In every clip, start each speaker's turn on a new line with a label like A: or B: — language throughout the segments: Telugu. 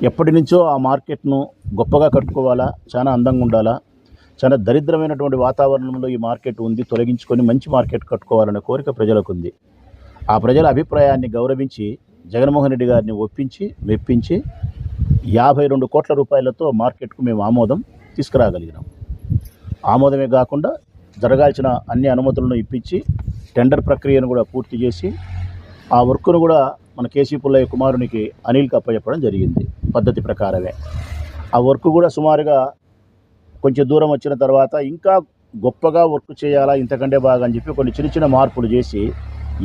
A: ఎప్పటి నుంచో ఆ మార్కెట్ను గొప్పగా కట్టుకోవాలా చాలా అందంగా ఉండాలా చాలా దరిద్రమైనటువంటి వాతావరణంలో ఈ మార్కెట్ ఉంది తొలగించుకొని మంచి మార్కెట్ కట్టుకోవాలనే కోరిక ప్రజలకు ఉంది ఆ ప్రజల అభిప్రాయాన్ని గౌరవించి జగన్మోహన్ రెడ్డి గారిని ఒప్పించి మెప్పించి యాభై రెండు కోట్ల రూపాయలతో మార్కెట్కు మేము ఆమోదం తీసుకురాగలిగినాం. ఆమోదమే కాకుండా జరగాల్సిన అన్ని అనుమతులను ఇప్పించి టెండర్ ప్రక్రియను కూడా పూర్తి చేసి ఆ వర్క్ను కూడా మన కేసీ పుల్లయ్య కుమారునికి అనిల్కి అప్పచెప్పడం జరిగింది పద్ధతి ప్రకారమే. ఆ వర్క్ కూడా సుమారుగా కొంచెం దూరం వచ్చిన తర్వాత ఇంకా గొప్పగా వర్క్ చేయాలా ఇంతకంటే బాగా అని చెప్పి కొన్ని చిన్న చిన్న మార్పులు చేసి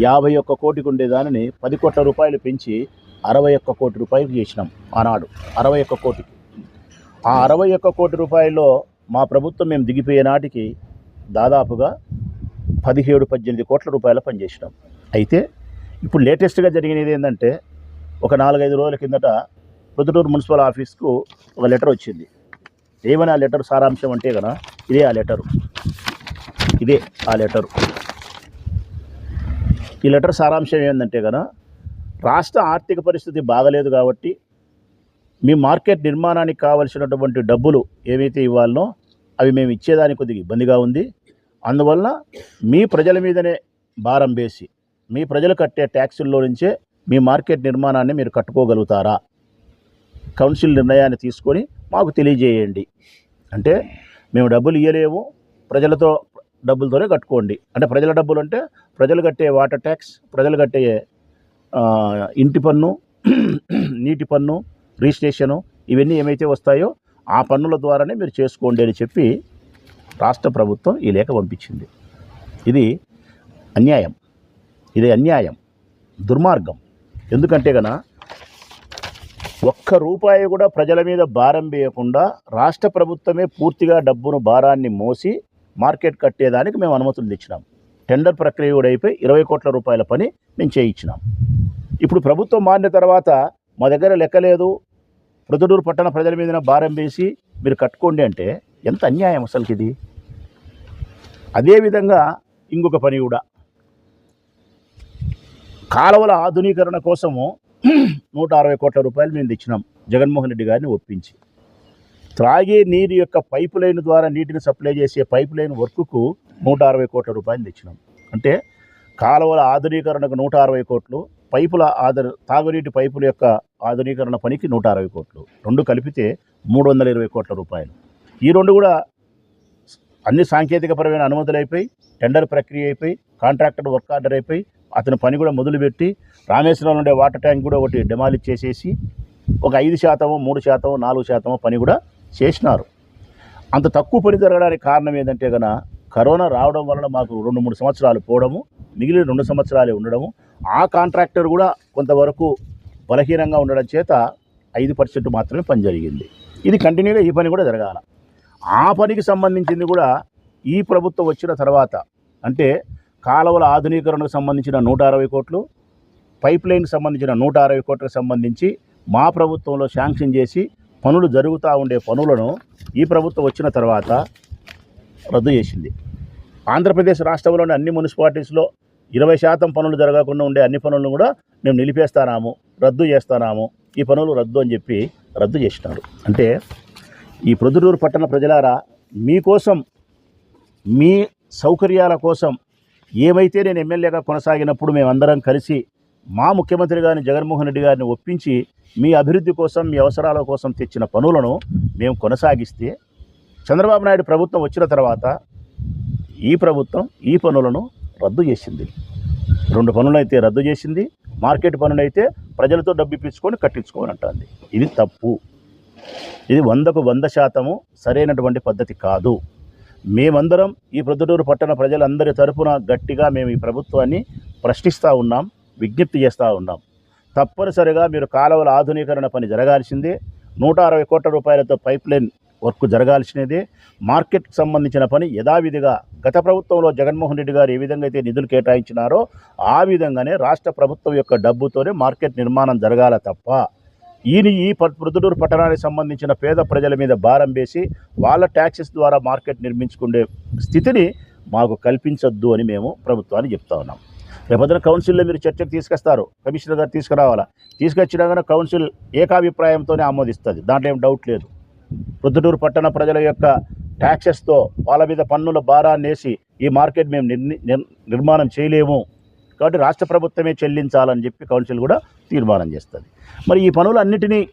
A: యాభై ఒక్క కోటికి ఉండేదానిని పది కోట్ల రూపాయలు పెంచి అరవై ఒక్క కోటి రూపాయలు చేసినాం ఆనాడు అరవై ఒక్క కోటికి. ఆ అరవై ఒక్క కోటి రూపాయల్లో మా ప్రభుత్వం మేము దిగిపోయే నాటికి దాదాపుగా పదిహేడు పద్దెనిమిది కోట్ల రూపాయల పనిచేసినాం అయితే ఇప్పుడు లేటెస్ట్గా జరిగినది ఏంటంటే ఒక నాలుగైదు రోజుల కిందట పొద్దుటూరు మున్సిపల్ ఆఫీస్కు ఒక లెటర్ వచ్చింది. ఏమని ఆ లెటర్ సారాంశం అంటే కదా ఇదే ఆ లెటరు. ఇదే ఆ లెటరు. ఈ లెటర్ సారాంశం ఏంటంటే కదా రాష్ట్ర ఆర్థిక పరిస్థితి బాగలేదు కాబట్టి మీ మార్కెట్ నిర్మాణానికి కావలసినటువంటి డబ్బులు ఏవైతే ఇవ్వాలనో అవి మేము ఇచ్చేదానికి కొద్దిగా ఇబ్బందిగా ఉంది. అందువల్ల మీ ప్రజల మీదనే భారం వేసి మీ ప్రజలు కట్టే ట్యాక్సుల్లో నుంచే మీ మార్కెట్ నిర్మాణాన్ని మీరు కట్టుకోగలుగుతారా? కౌన్సిల్ నిర్ణయాన్ని తీసుకొని మాకు తెలియజేయండి. అంటే మేము డబ్బులు ఇవ్వలేము ప్రజలతో డబ్బులతోనే కట్టుకోండి. అంటే ప్రజల డబ్బులు అంటే ప్రజలు కట్టే వాటర్ ట్యాక్స్ ప్రజలు కట్టే ఇంటి పన్ను నీటి పన్ను రిజిస్ట్రేషను ఇవన్నీ ఏమైతే వస్తాయో ఆ పన్నుల ద్వారానే మీరు చేసుకోండి అని చెప్పి రాష్ట్ర ప్రభుత్వం ఈ లేఖ పంపించింది. ఇది అన్యాయం. ఇది అన్యాయం. దుర్మార్గం. ఎందుకంటే గన ఒక్క రూపాయి కూడా ప్రజల మీద భారం వేయకుండా రాష్ట్ర ప్రభుత్వమే పూర్తిగా డబ్బును భారాన్ని మోసి మార్కెట్ కట్టేదానికి మేము అనుమతులు తెచ్చినాం. టెండర్ ప్రక్రియ కూడా అయిపోయి ఇరవై కోట్ల రూపాయల పని మేము చేయించినాం. ఇప్పుడు ప్రభుత్వం మారిన తర్వాత మా దగ్గర లెక్కలేదు ప్రొద్దుటూరు పట్టణ ప్రజల మీద భారం వేసి మీరు కట్టుకోండి అంటే ఎంత అన్యాయం అసలుకి ఇది అదేవిధంగా ఇంకొక పని కూడా. కాలువల ఆధునీకరణ కోసము నూట అరవై కోట్ల రూపాయలు మేము తెచ్చినాం జగన్మోహన్ రెడ్డి గారిని ఒప్పించి. త్రాగే నీరు యొక్క పైపు లైన్ ద్వారా నీటిని సప్లై చేసే పైపు లైన్ వర్క్కు నూట అరవై కోట్ల రూపాయలు తెచ్చినాం. అంటే కాలువల ఆధునీకరణకు నూట అరవై కోట్లు పైపుల ఆధు తాగునీటి పైపుల యొక్క ఆధునీకరణ పనికి నూట అరవై కోట్లు. రెండు కలిపితే మూడు వందల ఇరవై కోట్ల రూపాయలు. ఈ రెండు కూడా అన్ని సాంకేతికపరమైన అనుమతులు అయిపోయి టెండర్ ప్రక్రియ అయిపోయి కాంట్రాక్టర్ వర్క్ ఆర్డర్ అయిపోయి అతని పని కూడా మొదలుపెట్టి రామేశ్వరంలో ఉండే వాటర్ ట్యాంక్ కూడా ఒకటి డెమాలిష్ చేసేసి ఒక ఐదు శాతము మూడు శాతము నాలుగు శాతము పని కూడా చేసినారు. అంత తక్కువ పని జరగడానికి కారణం ఏంటంటే కనుక కరోనా రావడం వలన మాకు రెండు మూడు సంవత్సరాలు పోవడము మిగిలిన రెండు సంవత్సరాలే ఉండడము ఆ కాంట్రాక్టర్ కూడా కొంతవరకు బలహీనంగా ఉండడం చేత ఐదు పర్సెంట్ మాత్రమే పని జరిగింది. ఇది కంటిన్యూగా ఈ పని కూడా జరగాల. ఆ పనికి సంబంధించింది కూడా ఈ ప్రభుత్వం వచ్చిన తర్వాత అంటే కాలువల ఆధునీకరణకు సంబంధించిన నూట అరవై కోట్లు పైప్ లైన్కి సంబంధించిన నూట అరవై కోట్లకు సంబంధించి మా ప్రభుత్వంలో శాంక్షన్ చేసి పనులు జరుగుతూ ఉండే పనులను ఈ ప్రభుత్వం వచ్చిన తర్వాత రద్దు చేసింది. ఆంధ్రప్రదేశ్ రాష్ట్రంలోని అన్ని మున్సిపాలిటీస్లో ఇరవై శాతం పనులు జరగకుండా ఉండే అన్ని పనులను కూడా మేము నిలిపేస్తానాము రద్దు చేస్తానాము. ఈ పనులు రద్దు అని చెప్పి రద్దు చేసినారు. అంటే ఈ ప్రొద్దుటూరు పట్టణ ప్రజలారా మీకోసం మీ సౌకర్యాల కోసం ఏమైతే నేను ఎమ్మెల్యేగా కొనసాగినప్పుడు మేమందరం కలిసి మా ముఖ్యమంత్రి గారిని జగన్మోహన్ రెడ్డి గారిని ఒప్పించి మీ అభివృద్ధి కోసం మీ అవసరాల కోసం తెచ్చిన పనులను మేము కొనసాగిస్తే చంద్రబాబు నాయుడు ప్రభుత్వం వచ్చిన తర్వాత ఈ ప్రభుత్వం ఈ పనులను రద్దు చేసింది. రెండు పనులైతే రద్దు చేసింది. మార్కెట్ పనులైతే ప్రజలతో డబ్బు ఇప్పించుకొని కట్టించుకొని అంటుంది. ఇది తప్పు. ఇది వందకు వంద శాతము సరైనటువంటి పద్ధతి కాదు. మేమందరం ఈ ప్రొద్దుటూరు పట్టణ ప్రజలందరి తరపున గట్టిగా మేము ఈ ప్రభుత్వాన్ని ప్రశ్నిస్తూ ఉన్నాం విజ్ఞప్తి చేస్తూ ఉన్నాం. తప్పనిసరిగా మీరు కాలువల ఆధునీకరణ పని జరగాల్సిందే. నూట అరవై కోట్ల రూపాయలతో పైప్ లైన్ వర్క్ జరగాల్సినదే. మార్కెట్కి సంబంధించిన పని యథావిధిగా గత ప్రభుత్వంలో జగన్మోహన్ రెడ్డి గారు ఏ విధంగా అయితే నిధులు కేటాయించినారో ఆ విధంగానే రాష్ట్ర ప్రభుత్వం యొక్క డబ్బుతోనే మార్కెట్ నిర్మాణం జరగాల తప్ప ఈయన ఈ ప- పట్టణానికి సంబంధించిన పేద ప్రజల మీద భారం వేసి వాళ్ళ ట్యాక్సెస్ ద్వారా మార్కెట్ నిర్మించుకునే స్థితిని మాకు కల్పించొద్దు అని మేము ప్రభుత్వాన్ని చెప్తా ఉన్నాం. రేపొద్దున కౌన్సిల్లో మీరు చర్చకు తీసుకొస్తారు. కమిషనర్ గారు తీసుకురావాలా? తీసుకొచ్చినాక కౌన్సిల్ ఏకాభిప్రాయంతోనే ఆమోదిస్తుంది. దాంట్లో ఏం డౌట్ లేదు. ప్రొద్దుటూరు పట్టణ ప్రజల యొక్క ట్యాక్సెస్తో వాళ్ళ మీద పన్నుల భారాన్ని వేసి ఈ మార్కెట్ మేము నిర్- నిర్మాణం చేయలేము. కాబట్టి రాష్ట్ర ప్రభుత్వమే చెల్లించాలని చెప్పి కౌన్సిల్ కూడా తీర్మానం చేస్తుంది. మరి ఈ పనులన్నిటినీ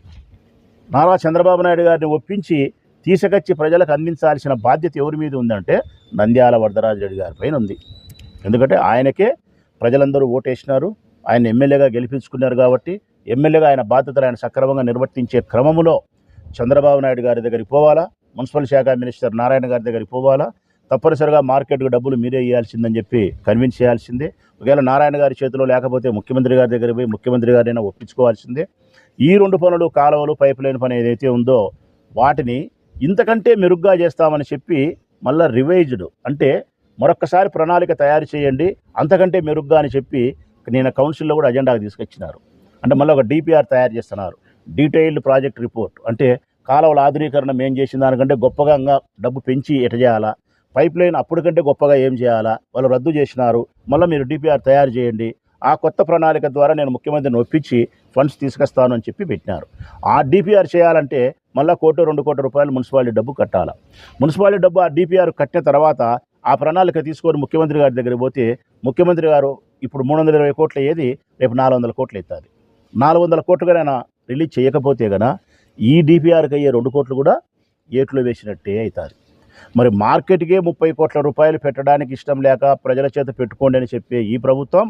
A: నారా చంద్రబాబు నాయుడు గారిని ఒప్పించి తీసుకొచ్చి ప్రజలకు అందించాల్సిన బాధ్యత ఎవరి మీద ఉందంటే నంద్యాల వరదరాజు రెడ్డి గారి పైన ఉంది. ఎందుకంటే ఆయనకే ప్రజలందరూ ఓటేసినారు. ఆయన ఎమ్మెల్యేగా గెలిపించుకున్నారు కాబట్టి ఎమ్మెల్యేగా ఆయన బాధ్యతలు ఆయన సక్రమంగా నిర్వర్తించే క్రమములో చంద్రబాబు నాయుడు గారి దగ్గరికి పోవాలా? మున్సిపల్ శాఖ మినిస్టర్ నారాయణ గారి దగ్గరికి పోవాలా? తప్పనిసరిగా మార్కెట్కు డబ్బులు మీరే ఇవ్వాల్సిందని చెప్పి కన్విన్స్ చేయాల్సిందే. ఒకవేళ నారాయణ గారి చేతిలో లేకపోతే ముఖ్యమంత్రి గారి దగ్గర పోయి ముఖ్యమంత్రి గారైనా ఒప్పించుకోవాల్సిందే. ఈ రెండు పనులు కాలువలు పైప్ లైన్ పని ఏదైతే ఉందో వాటిని ఇంతకంటే మెరుగ్గా చేస్తామని చెప్పి మళ్ళా రివైజ్డ్ అంటే మరొక్కసారి ప్రణాళిక తయారు చేయండి. అంతకంటే మెరుగ్గా అని చెప్పి నేను కౌన్సిల్లో కూడా అజెండాకు తీసుకొచ్చినారు. అంటే మళ్ళీ ఒక డిపిఆర్ తయారు చేస్తున్నారు. Detailed project report. అంటే కాలువల ఆధునీకరణ మేం చేసిన దానికంటే గొప్పగా డబ్బు పెంచి ఎట చేయాలా? పైప్ లైన్ అప్పటికంటే గొప్పగా ఏం చేయాలా? వాళ్ళు రద్దు చేసినారు. మళ్ళీ మీరు డిపిఆర్ తయారు చేయండి. ఆ కొత్త ప్రణాళిక ద్వారా నేను ముఖ్యమంత్రిని ఒప్పించి ఫండ్స్ తీసుకొస్తాను అని చెప్పి పెట్టినారు. ఆ డిపిఆర్ చేయాలంటే మళ్ళీ కోటి రెండు కోట్ల రూపాయలు మున్సిపాలిటీ డబ్బు కట్టాలి? మున్సిపాలిటీ డబ్బు ఆ డిపిఆర్ కట్టిన తర్వాత ఆ ప్రణాళిక తీసుకొని ముఖ్యమంత్రి గారి దగ్గర పోతే ముఖ్యమంత్రి గారు ఇప్పుడు మూడు వందల ఇరవై కోట్లు ఏది? రేపు నాలుగు వందల కోట్లు అవుతుంది నాలుగు వందల కోట్లు ఆయన రిలీజ్ చేయకపోతే గన ఈ డిపిఆర్కి అయ్యే రెండు కోట్లు కూడా ఏట్లో వేసినట్టే అవుతుంది మరి మార్కెట్కే ముప్పై కోట్ల రూపాయలు పెట్టడానికి ఇష్టం లేక ప్రజల చేత పెట్టుకోండి అని చెప్పే ఈ ప్రభుత్వం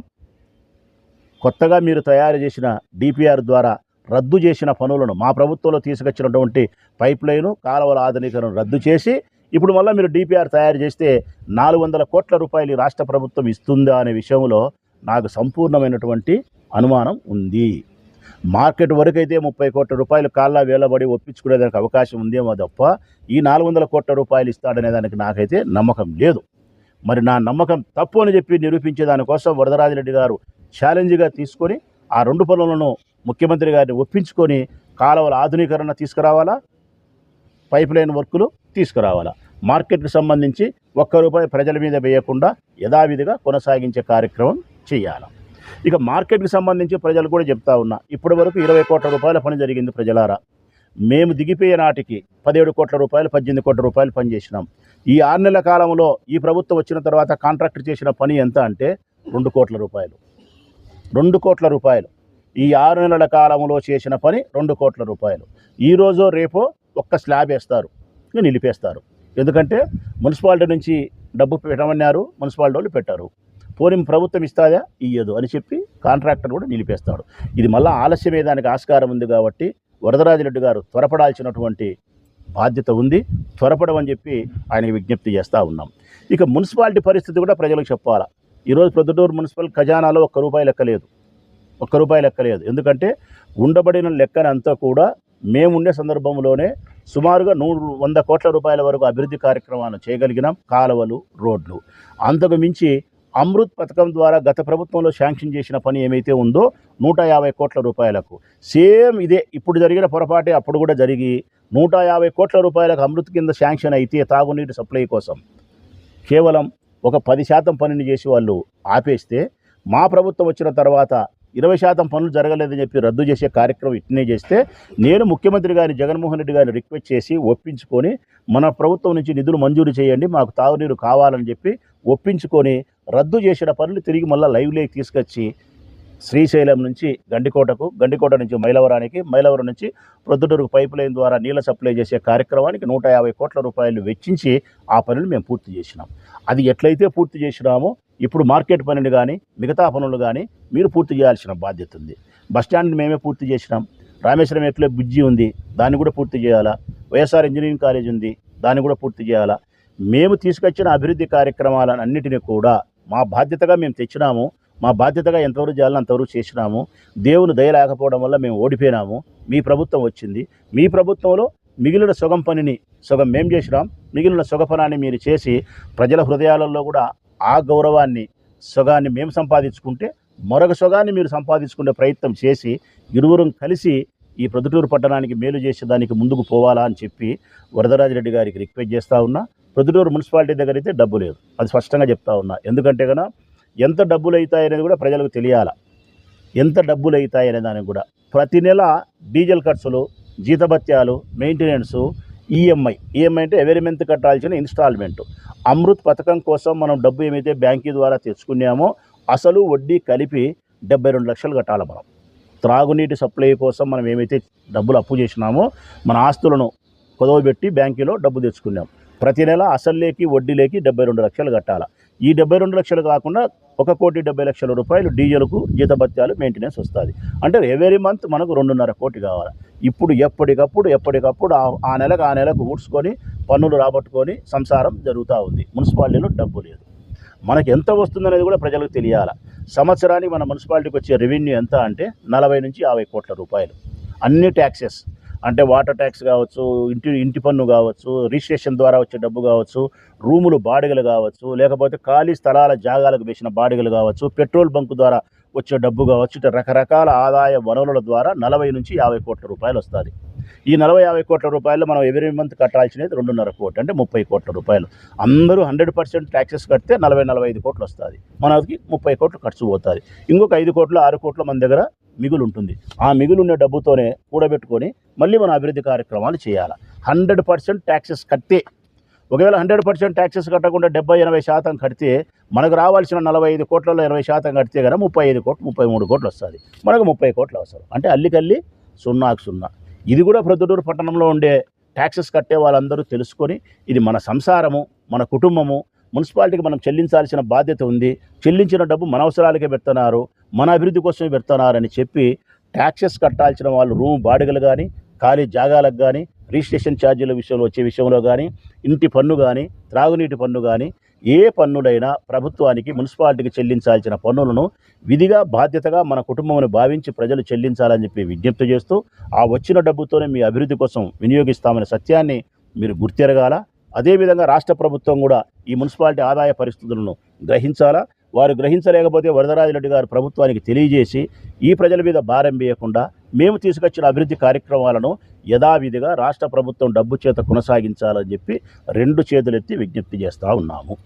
A: కొత్తగా మీరు తయారు చేసిన డిపిఆర్ ద్వారా రద్దు చేసిన పనులను మా ప్రభుత్వంలో తీసుకొచ్చినటువంటి పైప్ లైను కాలువల ఆధునీకరణను రద్దు చేసి ఇప్పుడు మళ్ళీ మీరు డిపిఆర్ తయారు చేస్తే నాలుగు వందల కోట్ల రూపాయలు రాష్ట్ర ప్రభుత్వం ఇస్తుందా అనే విషయంలో నాకు సంపూర్ణమైనటువంటి అనుమానం ఉంది. మార్కెట్ వరకు అయితే ముప్పై కోట్ల రూపాయలు కాళ్ళ వేలబడి ఒప్పించుకునేదానికి అవకాశం ఉందేమో తప్ప ఈ నాలుగు వందల కోట్ల రూపాయలు ఇస్తాడనే దానికి నాకైతే నమ్మకం లేదు. మరి నా నమ్మకం తప్పు అని చెప్పి నిరూపించే దానికోసం వరదరాజిరెడ్డి గారు ఛాలెంజ్గా తీసుకొని ఆ రెండు పనులను ముఖ్యమంత్రి గారిని ఒప్పించుకొని కాలువల ఆధునీకరణ తీసుకురావాలా? పైప్ లైన్ వర్కులు తీసుకురావాలా? మార్కెట్కి సంబంధించి ఒక్క రూపాయి ప్రజల మీద వేయకుండా యథావిధిగా కొనసాగించే కార్యక్రమం చేయాలి? ఇక మార్కెట్కి సంబంధించి ప్రజలు కూడా చెప్తా ఉన్నా ఇప్పటి వరకు ఇరవై కోట్ల రూపాయల పని జరిగింది ప్రజలారా. మేము దిగిపోయే నాటికి పదిహేడు కోట్ల రూపాయలు పద్దెనిమిది కోట్ల రూపాయలు పనిచేసినాం ఈ ఆరు నెలల కాలంలో ఈ ప్రభుత్వం వచ్చిన తర్వాత కాంట్రాక్ట్ చేసిన పని ఎంత అంటే రెండు కోట్ల రూపాయలు. రెండు కోట్ల రూపాయలు. ఈ ఆరు నెలల కాలంలో చేసిన పని రెండు కోట్ల రూపాయలు. ఈరోజు రేపో ఒక్క స్లాబ్ వేస్తారు నిలిపేస్తారు. ఎందుకంటే మున్సిపాలిటీ నుంచి డబ్బు పెట్టమన్నారు మున్సిపాలిటీ వాళ్ళు పెట్టారు. పోనీ ప్రభుత్వం ఇస్తాదా? ఇయ్యదు అని చెప్పి కాంట్రాక్టర్ కూడా నిలిపేస్తాడు. ఇది మళ్ళీ ఆలస్యమే దానికి ఆస్కారం ఉంది కాబట్టి వరదరాజిరెడ్డి గారు త్వరపడాల్సినటువంటి బాధ్యత ఉంది. త్వరపడమని చెప్పి ఆయనకి విజ్ఞప్తి చేస్తూ ఉన్నాం. ఇక మున్సిపాలిటీ పరిస్థితి కూడా ప్రజలకు చెప్పాలా? ఈరోజు ప్రొద్దుటూరు మున్సిపల్ ఖజానాలో ఒక్క రూపాయి లెక్కలేదు ఒక్క రూపాయి లెక్కలేదు ఎందుకంటే ఉండబడిన లెక్కనంతా కూడా మేముండే సందర్భంలోనే సుమారుగా నూరు వంద కోట్ల రూపాయల వరకు అభివృద్ధి కార్యక్రమాలు చేయగలిగినాం కాలువలు రోడ్లు. అంతకు మించి అమృత్ పథకం ద్వారా గత ప్రభుత్వంలో శాంక్షన్ చేసిన పని ఏమైతే ఉందో నూట యాభై కోట్ల రూపాయలకు. సేమ్ ఇదే ఇప్పుడు జరిగిన పొరపాటే అప్పుడు కూడా జరిగి నూట యాభై కోట్ల రూపాయలకు అమృత్ కింద శాంక్షన్ అయితే తాగునీటి సప్లై కోసం. కేవలం ఒక పది శాతం పనిని చేసి వాళ్ళు ఆపేస్తే మా ప్రభుత్వం వచ్చిన తర్వాత ఇరవై శాతం పనులు జరగలేదని చెప్పి రద్దు చేసే కార్యక్రమం ఇట్నే చేస్తే నేను ముఖ్యమంత్రి గారిని జగన్మోహన్ రెడ్డి గారిని రిక్వెస్ట్ చేసి ఒప్పించుకొని మన ప్రభుత్వం నుంచి నిధులు మంజూరు చేయండి మాకు తాగునీరు కావాలని చెప్పి ఒప్పించుకొని రద్దు చేసిన పనులు తిరిగి మళ్ళీ లైవ్లోకి తీసుకొచ్చి శ్రీశైలం నుంచి గండికోటకు గండికోట నుంచి మైలవరానికి మైలవరం నుంచి ప్రొద్దుటూరుకు పైప్ లైన్ ద్వారా నీళ్ళ సప్లై చేసే కార్యక్రమానికి నూట యాభై కోట్ల రూపాయలు వెచ్చించి ఆ పనులు మేము పూర్తి చేసినాం. అది ఎట్లయితే పూర్తి చేసినామో ఇప్పుడు మార్కెట్ పనులు కానీ మిగతా పనులు కానీ మీరు పూర్తి చేయాల్సిన బాధ్యత ఉంది. బస్టాండ్ని మేమే పూర్తి చేసినాం. రామేశ్వరం ఎట్లే బుజ్జి ఉంది దాన్ని కూడా పూర్తి చేయాలా? వైఎస్ఆర్ ఇంజనీరింగ్ కాలేజ్ ఉంది దాన్ని కూడా పూర్తి చేయాలా? మేము తీసుకొచ్చిన అభివృద్ధి కార్యక్రమాలన్నిటిని కూడా మా బాధ్యతగా మేము తెచ్చినాము మా బాధ్యతగా ఎంతవరకు చేయాలో అంతవరకు చేసినాము. దేవుని దయ లేకపోవడం వల్ల మేము ఓడిపోయినాము. మీ ప్రభుత్వం వచ్చింది. మీ ప్రభుత్వంలో మిగిలిన సొగం పనిని సొగం మేం చేసినాం. మిగిలిన సొగపనాన్ని మీరు చేసి ప్రజల హృదయాలలో కూడా ఆ గౌరవాన్ని సొగాన్ని మేము సంపాదించుకుంటే మరొక సొగాన్ని మీరు సంపాదించుకునే ప్రయత్నం చేసి ఇరువురం కలిసి ఈ ప్రొద్దుటూరు పట్టణానికి మేలు చేసేదానికి ముందుకు పోవాలా అని చెప్పి వరదరాజరెడ్డి గారికి రిక్వెస్ట్ చేస్తూ ఉన్నా. ప్రొద్దుటూరు మున్సిపాలిటీ దగ్గర అయితే డబ్బు లేదు. అది స్పష్టంగా చెప్తా ఉన్నా. ఎందుకంటే కన్నా ఎంత డబ్బులు అవుతాయి అనేది కూడా ప్రజలకు తెలియాల. ఎంత డబ్బులు అవుతాయి అనే దానికి కూడా. ప్రతి నెల డీజిల్ ఖర్చులు జీతభత్యాలు మెయింటెనెన్స్ ఈఎంఐ. ఈఎంఐ అంటే ఎవరి మంత్ కట్టాల్సిన ఇన్స్టాల్మెంట్. అమృత్ పథకం కోసం మనం డబ్బు ఏమైతే బ్యాంకీ ద్వారా తెచ్చుకున్నామో అసలు వడ్డీ కలిపి డెబ్బై రెండు లక్షలు కట్టాలి మనం. త్రాగునీటి సప్లై కోసం మనం ఏమైతే డబ్బులు అప్పు చేసినామో మన ఆస్తులను కుదవబెట్టి బ్యాంకీలో డబ్బు తెచ్చుకున్నాం. ప్రతి నెల అసలులేకి వడ్డీలేకి డెబ్బై రెండు లక్షలు కట్టాలి. ఈ డెబ్బై రెండు లక్షలు కాకుండా ఒక కోటి డెబ్బై లక్షల రూపాయలు డీజిల్కు జీతభత్యాలు మెయింటెనెన్స్ వస్తుంది. అంటే ఎవరీ మంత్ మనకు రెండున్నర కోటి కావాలి. ఇప్పుడు ఎప్పటికప్పుడు ఎప్పటికప్పుడు ఆ- ఆ నెలకు ఆ నెలకు ఊడ్చుకొని పన్నులు రాబట్టుకొని సంసారం జరుగుతూ ఉంది. మున్సిపాలిటీలో డబ్బు లేదు. మనకి ఎంత వస్తుందనేది కూడా ప్రజలకు తెలియాలి. సంవత్సరానికి మన మున్సిపాలిటీకి వచ్చే రెవెన్యూ ఎంత అంటే నలభై నుంచి యాభై కోట్ల రూపాయలు. అన్ని ట్యాక్సెస్ అంటే వాటర్ ట్యాక్స్ కావచ్చు ఇంటి ఇంటి పన్ను కావచ్చు రిజిస్ట్రేషన్ ద్వారా వచ్చే డబ్బు కావచ్చు రూములు బాడిగలు కావచ్చు లేకపోతే ఖాళీ స్థలాల జాగాలకు వేసిన బాడిగలు కావచ్చు పెట్రోల్ బంకు ద్వారా వచ్చే డబ్బు కావచ్చు ఇట్లా రకరకాల ఆదాయ వనరుల ద్వారా నలభై నుంచి యాభై కోట్ల రూపాయలు వస్తుంది. ఈ నలభై యాభై కోట్ల రూపాయలు మనం ఎవ్రీ మంత్ కట్టాల్సినది రెండున్నర కోట్లు అంటే ముప్పై కోట్ల రూపాయలు. అందరూ హండ్రెడ్ పర్సెంట్ ట్యాక్సెస్ కడితే నలభై నలభై ఐదు కోట్లు వస్తుంది. మనకి ముప్పై కోట్లు ఖర్చు పోతుంది. ఇంకొక ఐదు కోట్లు ఆరు కోట్ల మన దగ్గర మిగులు ఉంటుంది ఆ మిగులున్న డబ్బుతోనే కూడబెట్టుకొని మళ్ళీ మన అభివృద్ధి కార్యక్రమాలు చేయాలి. హండ్రెడ్ పర్సెంట్ ట్యాక్సెస్ కడితే ఒకవేళ హండ్రెడ్ పర్సెంట్ ట్యాక్సెస్ కట్టకుండా డెబ్బై ఎనభై శాతం కడితే మనకు రావాల్సిన నలభై ఐదు కోట్లలో ఎనభై శాతం కడితే కనుక ముప్పై ఐదు కోట్లు ముప్పై మూడు కోట్లు వస్తుంది. మనకు ముప్పై కోట్లు అవసరం. అంటే అల్లికల్లి సున్నాకు సున్నా. ఇది కూడా ప్రొద్దుటూరు పట్టణంలో ఉండే ట్యాక్సెస్ కట్టే వాళ్ళందరూ తెలుసుకొని ఇది మన సంసారము మన కుటుంబము మున్సిపాలిటీకి మనం చెల్లించాల్సిన బాధ్యత ఉంది. చెల్లించిన డబ్బు మన అవసరాలకే పెడుతున్నారు. మన అభివృద్ధి కోసమే పెడుతున్నారని చెప్పి ట్యాక్సెస్ కట్టాల్సిన వాళ్ళు రూమ్ బాడిగలు కానీ ఖాళీ జాగాలకు కానీ రిజిస్ట్రేషన్ ఛార్జీల విషయంలో వచ్చే విషయంలో కానీ ఇంటి పన్ను కానీ త్రాగునీటి పన్ను కానీ ఏ పన్నులైనా ప్రభుత్వానికి మున్సిపాలిటీకి చెల్లించాల్సిన పన్నులను విధిగా బాధ్యతగా మన కుటుంబమును భావించి ప్రజలు చెల్లించాలని చెప్పి విజ్ఞప్తి చేస్తూ ఆ వచ్చిన డబ్బుతోనే మీ అభివృద్ధి కోసం వినియోగిస్తామనే సత్యాన్ని మీరు గుర్తెరగాల. అదేవిధంగా రాష్ట్ర ప్రభుత్వం కూడా ఈ మున్సిపాలిటీ ఆదాయ పరిస్థితులను గ్రహించాలా? వారు గ్రహించలేకపోతే వరదరాజిరెడ్డి గారు ప్రభుత్వానికి తెలియజేసి ఈ ప్రజల మీద భారం వేయకుండా మేము తీసుకొచ్చిన అభివృద్ధి కార్యక్రమాలను యథావిధిగా రాష్ట్ర ప్రభుత్వం డబ్బు చేత కొనసాగించాలని చెప్పి రెండు చేతులెత్తి విజ్ఞప్తి చేస్తూ ఉన్నాము.